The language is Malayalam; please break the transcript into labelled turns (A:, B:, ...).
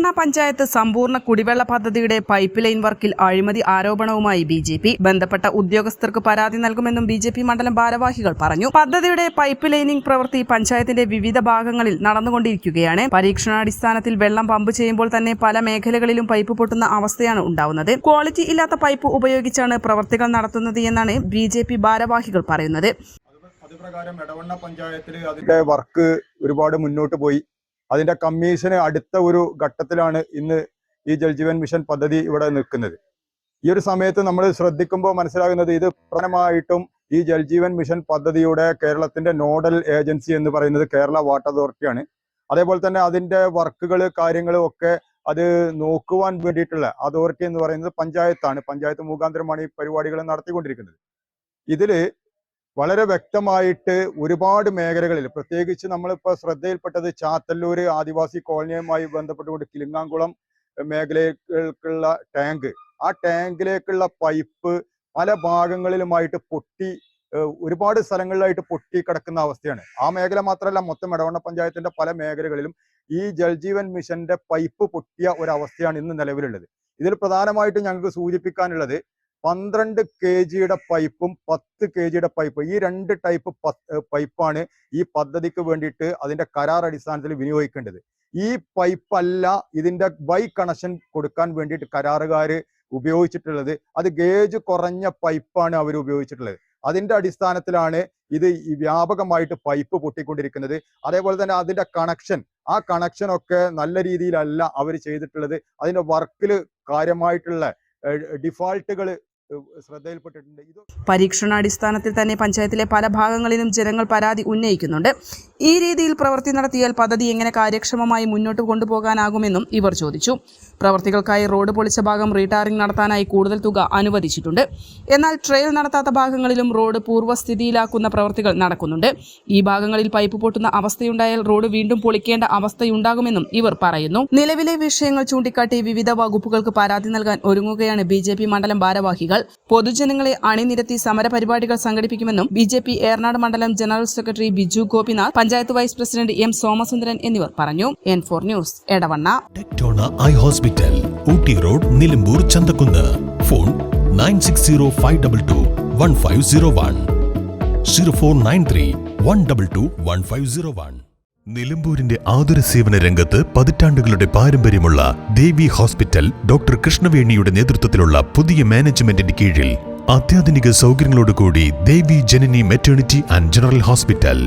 A: Edavanna panchayat സമ്പൂർണ കുടിവെള്ള പദ്ധതിയുടെ പൈപ്പ് ലൈൻ വർക്കിൽ അഴിമതി ആരോപണവുമായി ബി ജെ പി. ബന്ധപ്പെട്ട ഉദ്യോഗസ്ഥർക്ക് പരാതി നൽകുമെന്നും ബി ജെ പി മണ്ഡലം ഭാരവാഹികൾ പറഞ്ഞു. പദ്ധതിയുടെ പൈപ്പ് ലൈനിംഗ് പ്രവൃത്തി പഞ്ചായത്തിന്റെ വിവിധ ഭാഗങ്ങളിൽ നടന്നുകൊണ്ടിരിക്കുകയാണ്. പരീക്ഷണാടിസ്ഥാനത്തിൽ വെള്ളം പമ്പ് ചെയ്യുമ്പോൾ തന്നെ പല മേഖലകളിലും പൈപ്പ് പൊട്ടുന്ന അവസ്ഥയാണ് ഉണ്ടാവുന്നത്. ക്വാളിറ്റി ഇല്ലാത്ത പൈപ്പ് ഉപയോഗിച്ചാണ് പ്രവൃത്തികൾ നടത്തുന്നത് എന്നാണ് ബി ജെ പി ഭാരവാഹികൾ പറയുന്നത്.
B: വർക്ക് ഒരുപാട് മുന്നോട്ട് പോയി. അതിന്റെ കമ്മീഷന് അടുത്ത ഒരു ഘട്ടത്തിലാണ് ഇന്ന് ഈ ജൽജീവൻ മിഷൻ പദ്ധതി ഇവിടെ നിൽക്കുന്നത്. ഈ ഒരു സമയത്ത് നമ്മൾ ശ്രദ്ധിക്കുമ്പോൾ മനസ്സിലാകുന്നത് ഇത് പ്രധാനമായിട്ടും ഈ ജൽജീവൻ മിഷൻ പദ്ധതിയുടെ കേരളത്തിന്റെ നോഡൽ ഏജൻസി എന്ന് പറയുന്നത് കേരള വാട്ടർ അതോറിറ്റിയാണ്. അതേപോലെ തന്നെ അതിന്റെ വർക്കുകൾ കാര്യങ്ങളും ഒക്കെ അത് നോക്കുവാൻ വേണ്ടിയിട്ടുള്ള അതോറിറ്റി എന്ന് പറയുന്നത് പഞ്ചായത്താണ്. പഞ്ചായത്ത് മുഖാന്തരമാണ് ഈ പരിപാടികൾ നടത്തിക്കൊണ്ടിരിക്കുന്നത്. ഇതിൽ വളരെ വ്യക്തമായിട്ട് ഒരുപാട് മേഖലകളിൽ പ്രത്യേകിച്ച് നമ്മളിപ്പോൾ ശ്രദ്ധയിൽപ്പെട്ടത് ചാത്തല്ലൂര് ആദിവാസി കോളനിയുമായി ബന്ധപ്പെട്ടുകൊണ്ട് കിളിങ്ങാംകുളം മേഖലകൾക്കുള്ള ടാങ്ക്. ആ ടാങ്കിലേക്കുള്ള പൈപ്പ് പല ഭാഗങ്ങളിലുമായിട്ട് പൊട്ടി ഒരുപാട് സ്ഥലങ്ങളിലായിട്ട് പൊട്ടി കിടക്കുന്ന അവസ്ഥയാണ്. ആ മേഖല മാത്രമല്ല മൊത്തം ഇടവണ്ണ പഞ്ചായത്തിന്റെ പല മേഖലകളിലും ഈ ജൽജീവൻ മിഷന്റെ പൈപ്പ് പൊട്ടിയ ഒരവസ്ഥയാണ് ഇന്ന് നിലവിലുള്ളത്. ഇതിൽ പ്രധാനമായിട്ടും ഞങ്ങൾക്ക് സൂചിപ്പിക്കാനുള്ളത് പന്ത്രണ്ട് കെ ജിയുടെ പൈപ്പും പത്ത് കെ ജിയുടെ പൈപ്പ്. ഈ രണ്ട് ടൈപ്പ് പൈപ്പാണ് ഈ പദ്ധതിക്ക് വേണ്ടിയിട്ട് അതിന്റെ കരാർ അടിസ്ഥാനത്തിൽ വിനിയോഗിക്കേണ്ടത്. ഈ പൈപ്പല്ല ഇതിന്റെ ബൈ കണക്ഷൻ കൊടുക്കാൻ വേണ്ടിയിട്ട് കരാറുകാർ ഉപയോഗിച്ചിട്ടുള്ളത്. അത് ഗേജ് കുറഞ്ഞ പൈപ്പാണ് അവർ ഉപയോഗിച്ചിട്ടുള്ളത്. അതിന്റെ അടിസ്ഥാനത്തിലാണ് ഇത് വ്യാപകമായിട്ട് പൈപ്പ് പൊട്ടിക്കൊണ്ടിരിക്കുന്നത്. അതേപോലെ തന്നെ അതിന്റെ കണക്ഷൻ ആ കണക്ഷൻ ഒക്കെ നല്ല രീതിയിലല്ല അവർ ചെയ്തിട്ടുള്ളത്. അതിന്റെ വർക്കിൽ കാര്യമായിട്ടുള്ള ഡിഫാൾട്ടുകൾ ശ്രദ്ധയിൽപ്പെട്ടിട്ടുണ്ട്.
A: പരീക്ഷണാടിസ്ഥാനത്തിൽ തന്നെ പഞ്ചായത്തിലെ പല ഭാഗങ്ങളിലും ജനങ്ങൾ പരാതി ഉന്നയിക്കുന്നുണ്ട്. ഈ രീതിയിൽ പ്രവൃത്തി നടത്തിയാൽ പദ്ധതി എങ്ങനെ കാര്യക്ഷമമായി മുന്നോട്ട് കൊണ്ടുപോകാനാകുമെന്നും ഇവർ ചോദിച്ചു. പ്രവർത്തികൾക്കായി റോഡ് പൊളിച്ച ഭാഗം റീടാറിംഗ് നടത്താനായി കൂടുതൽ തുക അനുവദിച്ചിട്ടുണ്ട്. എന്നാൽ ട്രെയിൽ നടത്താത്ത ഭാഗങ്ങളിലും റോഡ് പൂർവസ്ഥിതിയിലാക്കുന്ന പ്രവൃത്തികൾ നടക്കുന്നുണ്ട്. ഈ ഭാഗങ്ങളിൽ പൈപ്പ് പൊട്ടുന്ന അവസ്ഥയുണ്ടായാൽ റോഡ് വീണ്ടും പൊളിക്കേണ്ട അവസ്ഥയുണ്ടാകുമെന്നും ഇവർ പറയുന്നു. നിലവിലെ വിഷയങ്ങൾ ചൂണ്ടിക്കാട്ടി വിവിധ വകുപ്പുകൾക്ക് പരാതി നൽകാൻ ഒരുങ്ങുകയാണ് ബി ജെ പി മണ്ഡലം ഭാരവാഹികൾ. പൊതുജനങ്ങളെ അണിനിരത്തി സമരപരിപാടികൾ സംഘടിപ്പിക്കുമെന്നും ബി ജെ പി മണ്ഡലം general secretary Biju Gopinath panchayat vice president M Somasundaran എന്നിവർ പറഞ്ഞു. N four news Edavanna.
C: I hospital Ooty road Nilambur Chanthakunnu. Phone nine six zero five double two one five zero one. Zero four nine three one double two one five zero one. നിലമ്പൂരിന്റെ ആതുര സേവന രംഗത്ത് പതിറ്റാണ്ടുകളുടെ പാരമ്പര്യമുള്ള ദേവി ഹോസ്പിറ്റൽ ഡോക്ടർ കൃഷ്ണവേണിയുടെ നേതൃത്വത്തിലുള്ള പുതിയ മാനേജ്മെന്റിന്റെ കീഴിൽ അത്യാധുനിക സൗകര്യങ്ങളോടുകൂടി Devi Janani maternity and general hospital.